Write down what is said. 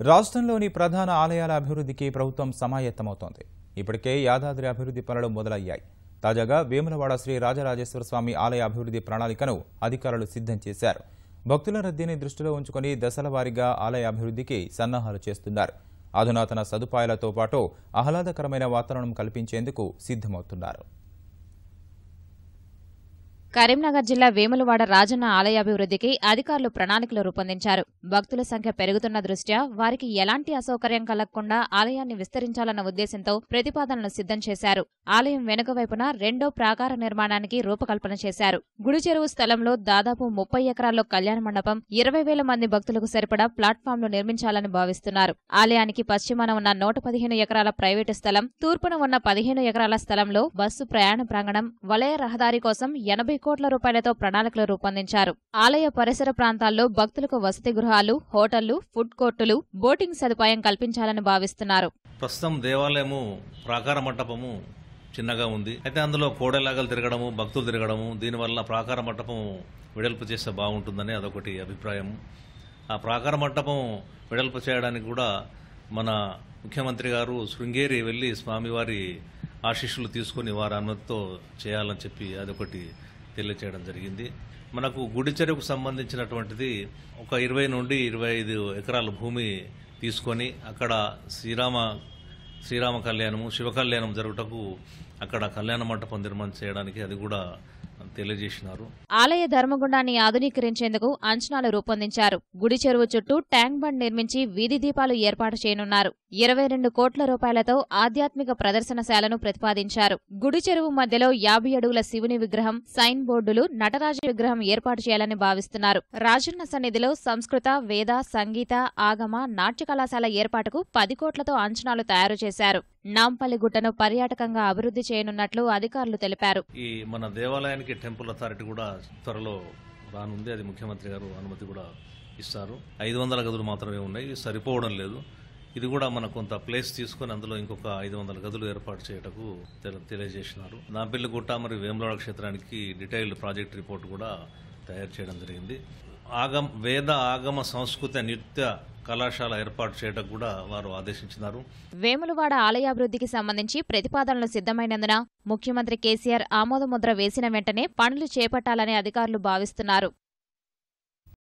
రాష్ట్రంలోని ప్రధాన ఆలయాల అభివృద్ధికి ప్రభుత్వం సమాయత్తమవుతోంది. ఇప్పటికే యాదాద్రి అభివృద్ధి పనులు మొదలయ్యాయి. తాజాగా వేములవాడ శ్రీ రాజరాజేశ్వర స్వామి ఆలయ అభివృద్ధి ప్రణాళికను అధికారులు సిద్ధం చేశారు. భక్తుల రద్దీని దృష్టిలో ఉంచుకొని దశల వారీగా ఆలయ అభివృద్ధికి సన్నాహాలు చేస్తున్నారు. అధునాతన సదుపాయాలతో పాటు ఆహ్లాదకరమైన వాతావరణం కల్పించేందుకు సిద్ధమవుతున్నారు. కరీంనగర్ జిల్లా వేములవాడ రాజన్న ఆలయాభివృద్ధికి అధికారులు ప్రణాళికలు రూపొందించారు. భక్తుల సంఖ్య పెరుగుతున్న దృష్ట్యా వారికి ఎలాంటి అసౌకర్యం కలగకుండా ఆలయాన్ని విస్తరించాలన్న ఉద్దేశంతో ప్రతిపాదనలు సిద్ధం చేశారు. ఆలయం వెనుక వైపున రెండో ప్రాకార నిర్మాణానికి రూపకల్పన చేశారు. గుడి చెరువు స్థలంలో దాదాపు ముప్పై ఎకరాల్లో కళ్యాణ మండపం ఇరవై వేల మంది భక్తులకు సరిపడా ప్లాట్ఫామ్లు నిర్మించాలని భావిస్తున్నారు. ఆలయానికి పశ్చిమాన ఉన్న నూట పదిహేను ఎకరాల ప్రైవేటు స్థలం తూర్పున ఉన్న పదిహేను ఎకరాల స్థలంలో బస్సు ప్రయాణ ప్రాంగణం వలయ రహదారి కోసం ఎనభై కోట్ల రూపాయలతో ప్రణాళికలు రూపొందించారు. ఆలయ పరిసర ప్రాంతాల్లో భక్తులకు వసతి గృహాలు హోటళ్ళు ఫుడ్ కోర్టులు బోటింగ్ సదుపాయం కల్పించాలని భావిస్తున్నారు. ప్రస్తుతం దేవాలయము ప్రాకార మంటపము చిన్నగా ఉంది. అయితే అందులో కోడెలాగలు తిరగడము భక్తులు తిరగడము దీనివల్ల ప్రాకార మంటపం వెడల్పు చేస్తే బాగుంటుందని అదొకటి అభిప్రాయం. ఆ ప్రాకార మంటపం వెడల్పు చేయడానికి కూడా మన ముఖ్యమంత్రి గారు శృంగేరి వెళ్ళి స్వామివారి ఆశీస్సులు తీసుకుని వారి అనుమతితో చేయాలని చెప్పి అదొకటి తెలియచేయడం జరిగింది. మనకు గుడి చెరువుకు సంబంధించినటువంటిది ఒక ఇరవై నుండి ఇరవై ఐదు ఎకరాల భూమి తీసుకొని అక్కడ శ్రీరామ శ్రీరామ కళ్యాణము శివ కళ్యాణం జరుగుటకు అక్కడ కళ్యాణ మంటపం నిర్మాణం చేయడానికి అది కూడా తెలియజేసినారు. ఆలయ ధర్మగుండాన్ని ఆధునీకరించేందుకు అంచనాలు రూపొందించారు. గుడి చెరువు చుట్టూ ట్యాంక్ బండ్ నిర్మించి వీధి దీపాలు ఏర్పాటు చేయనున్నారు. ఇరవై రెండు కోట్ల రూపాయలతో ఆధ్యాత్మిక ప్రదర్శనశాలను ప్రతిపాదించారు. గుడి చెరువు మధ్యలో యాభై అడుగుల శివుని విగ్రహం సైన్ బోర్డులు నటరాజ విగ్రహం ఏర్పాటు చేయాలని భావిస్తున్నారు. రాజన్న సన్నిధిలో సంస్కృత వేద సంగీత ఆగమ నాట్య కళాశాల ఏర్పాటుకు పది కోట్లతో అంచనాలు తయారు చేశారు. నాంపల్లి గుట్టను పర్యాటకంగా అభివృద్ధి చేయనున్నట్లు అధికారులు తెలిపారు. ఈ మన దేవాలయానికి టెంపుల్ అథారిటీ కూడా త్వరలో రానుంది. అది ముఖ్యమంత్రి గారు అనుమతి కూడా ఇస్తారు. ఐదు వందల గదులు మాత్రమే ఉన్నాయి. సరిపోవడం లేదు. ఇది కూడా మన కొంత ప్లేస్ తీసుకొని అందులో ఇంకొక ఐదు వందల గదులు ఏర్పాటు చేయటకు తెలియజేసినారు. నాంపల్లి గుట్ట మరియు వేములవాడ క్షేత్రానికి డీటెయిల్డ్ ప్రాజెక్ట్ రిపోర్ట్ కూడా తయారు చేయడం జరిగింది. ఆగమ వేద ఆగమ సంస్కృత నృత్య కళాశాల ఏర్పాటు చేయడం కూడా వారు ఆదేశించినారు. వేములవాడ ఆలయాభివృద్ధికి సంబంధించి ప్రతిపాదనలు సిద్ధమైనందున ముఖ్యమంత్రి కేసీఆర్ ఆమోదముద్ర వేసిన వెంటనే పనులు చేపట్టాలని అధికారులు భావిస్తున్నారు.